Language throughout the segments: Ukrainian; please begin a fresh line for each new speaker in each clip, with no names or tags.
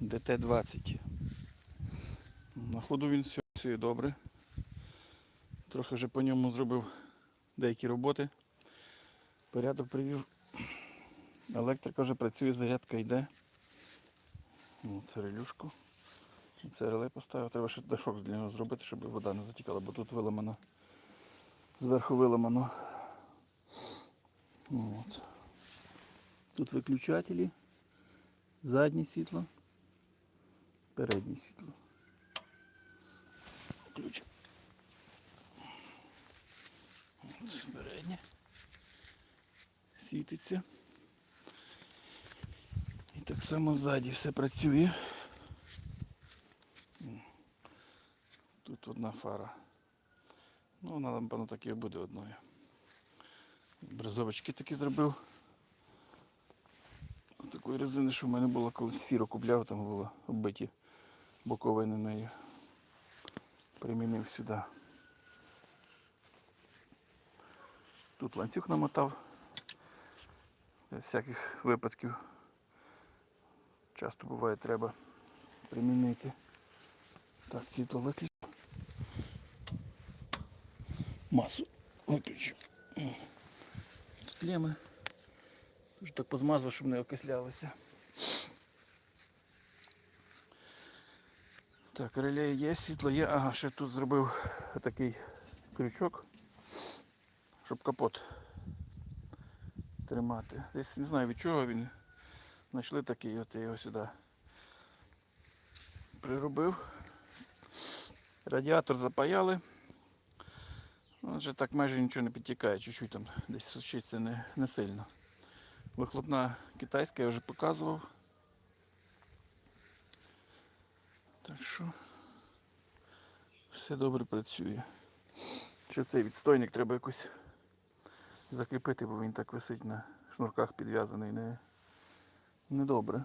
ДТ-20. На ходу він все добре. Трохи вже по ньому зробив деякі роботи. Порядок привів. Електрика вже працює, зарядка йде. От, релюшку. Це реле поставив, треба ще дашок для нього зробити, щоб вода не затікала, бо тут виламано. Зверху виламано. От. Тут виключателі, заднє світло, переднє світло. Ключ. От, переднє. Світиться. І так само ззаді все працює. Тут одна фара. Ну, вона, напевно, так і буде одною. Брезовочки такі зробив. Такої резини, що в мене було колись сіро купляв, там було оббиті боковини нею. Примінив сюди. Тут ланцюг намотав. Для всяких випадків. Часто буває треба примінити. Так, світло виключу. Масу виключу. Тут леми. Дуже так позмазав, щоб не окислялося. Так, реле є, світло є. Ага, ще тут зробив такий крючок, щоб капот тримати. Десь не знаю від чого він. Знайшли такий, от я його сюди приробив. Радіатор запаяли. Вже так майже нічого не підтікає, чуть-чуть там десь сушиться не, не сильно. Вихлопна китайська я вже показував. Так що все добре працює. Ще цей відстойник треба якось закріпити, бо він так висить на шнурках підв'язаний не, недобре.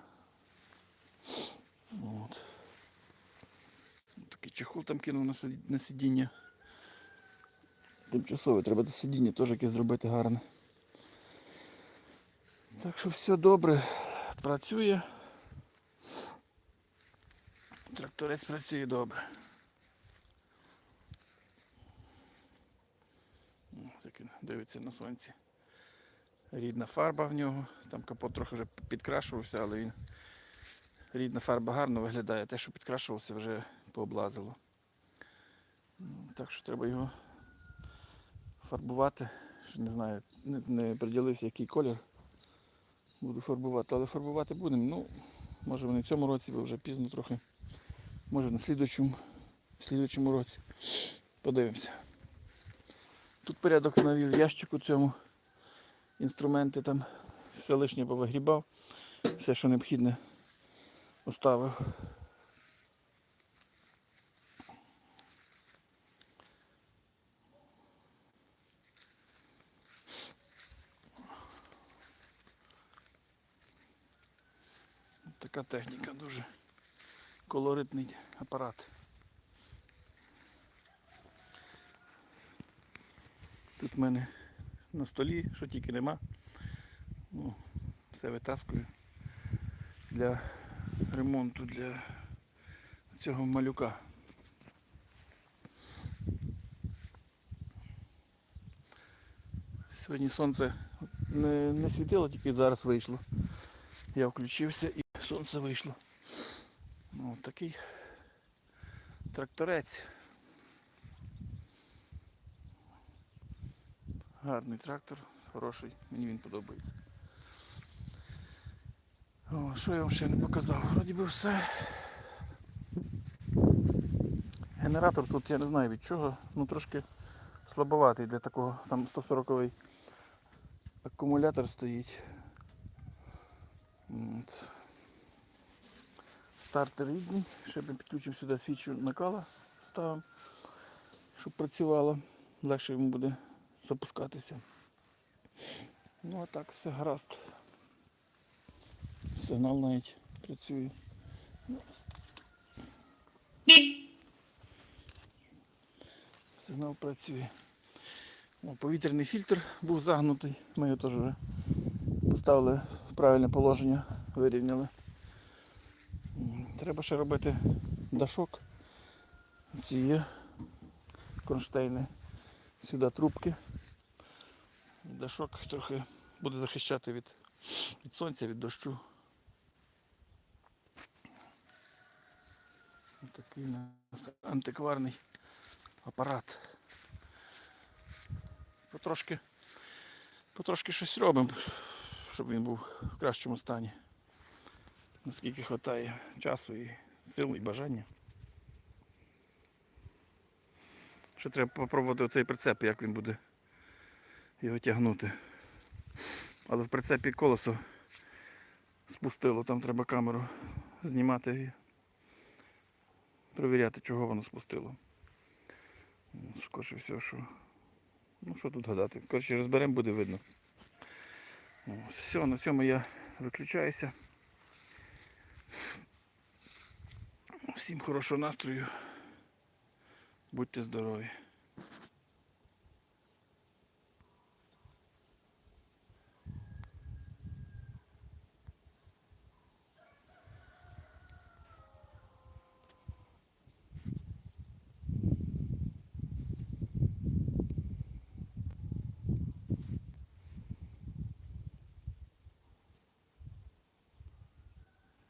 От. Такий чехол там кинув на сидіння. Тимчасове, треба до сидіння теж якесь зробити гарне. Так що все добре, працює. Тракторець працює добре. Так він дивиться на сонці. Рідна фарба в нього. Там капот трохи вже підкрашувався, але він рідна фарба гарно виглядає. Те, що підкрашувався, вже пооблазило. Ну, Так що треба його фарбувати. Не знаю, не приділився який колір. Буду фарбувати, але фарбувати будемо. Ну, може не в цьому році, бо вже пізно трохи. Може на слідучому, слідучому році. Подивимося. Тут порядок навів ящику цьому. Інструменти там, все лишнє повигрібав, все, що необхідне, оставив. Така техніка дуже колоритний апарат. Тут в мене на столі, що тільки нема. Ну, все витаскую для ремонту для цього малюка. Сьогодні сонце не, не світило, тільки зараз вийшло. Я включився і сонце вийшло. Ну, от такий тракторець. Гарний трактор, хороший, мені він подобається. О, що я вам ще не показав? Вроді би все. Генератор тут я не знаю від чого, ну трошки слабоватий для такого, там 140-й акумулятор стоїть. Стартер рідний, ще ми підключимо сюди свічу накала, ставимо, щоб працювало, легше йому буде запускатися. Ну а так все гаразд. Сигнал навіть працює. Сигнал працює. О, повітряний фільтр був загнутий, ми його теж вже поставили в правильне положення, вирівняли. Треба ще робити дашок. Ці є кронштейни. Сюди трубки. Дашок трохи буде захищати від, від сонця, від дощу. Такий у нас антикварний апарат. Потрошки, потрошки щось робимо, щоб він був в кращому стані. Наскільки вистачає часу і сил і бажання. Ще треба попробувати цей прицеп, як він буде його тягнути. Але в прицепі колесо спустило, там треба камеру знімати і перевіряти, чого воно спустило. Скорше все, що. Ну що тут гадати? Коротше, розберемо, буде видно. Все, на цьому я виключаюся. Всім хорошого настрою. Будьте здорові!